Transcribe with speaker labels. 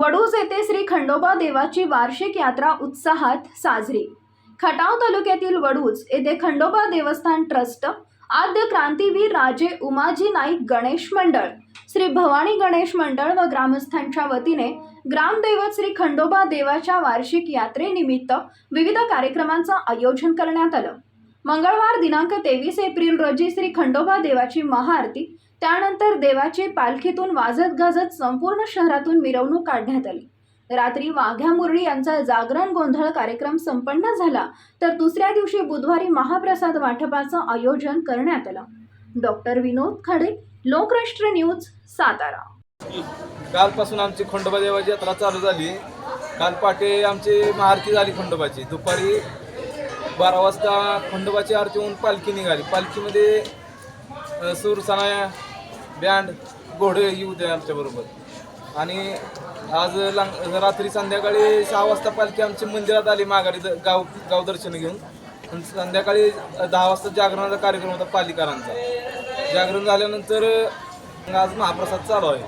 Speaker 1: वडूज येथे श्री खंडोबा देवाची वार्षिक यात्रा उत्साहात साजरी. खटाव तालुक्यातील वडूज येथे खंडोबा देवस्थान ट्रस्ट आद्य क्रांतीवीर राजे उमाजी नाईक गणेश मंडळ श्री भवानी गणेश मंडळ व ग्रामस्थांच्या वतीने ग्रामदैवत श्री खंडोबा देवाच्या वार्षिक यात्रेनिमित्त विविध कार्यक्रमांचं आयोजन करण्यात आलं. मंगळवार दिनांक तेवीस एप्रिल रोजी श्री खंडोबा देवाची महाआरती त्यानंतर देवाची पालखीतून वाजत गाजत संपूर्ण शहरातून मिरवणूक काढण्यात आली. रात्री वाघ्या मुरळी यांचा जागरण गोंधळ कार्यक्रम संपन्न झाला तर दुसऱ्या दिवशी बुधवारी महाप्रसाद वाटपाचं आयोजन करण्यात आलं. डॉक्टर विनोद खडे लोकराष्ट्र न्यूज सातारा.
Speaker 2: कालपासून आमची खंडोबा देवाची यात्रा चालू झाली. काल पहाटे आमची आरती झाली खंडोबाची. दुपारी बारा वाजता खंडोबाची आरती होऊन पालखी निघाली. पालखीमध्ये सूर सनाया बँड घोडे येऊ दे आमच्याबरोबर आणि आज लांग रात्री संध्याकाळी सहा वाजता पालखी आमच्या मंदिरात आली माघारी द- गाव गावदर्शन घेऊन. आणि संध्याकाळी दहा वाजता जागरणाचा कार्यक्रम होता पालिकारांचा. जागरण झाल्यानंतर आज महाप्रसाद चालू आहे.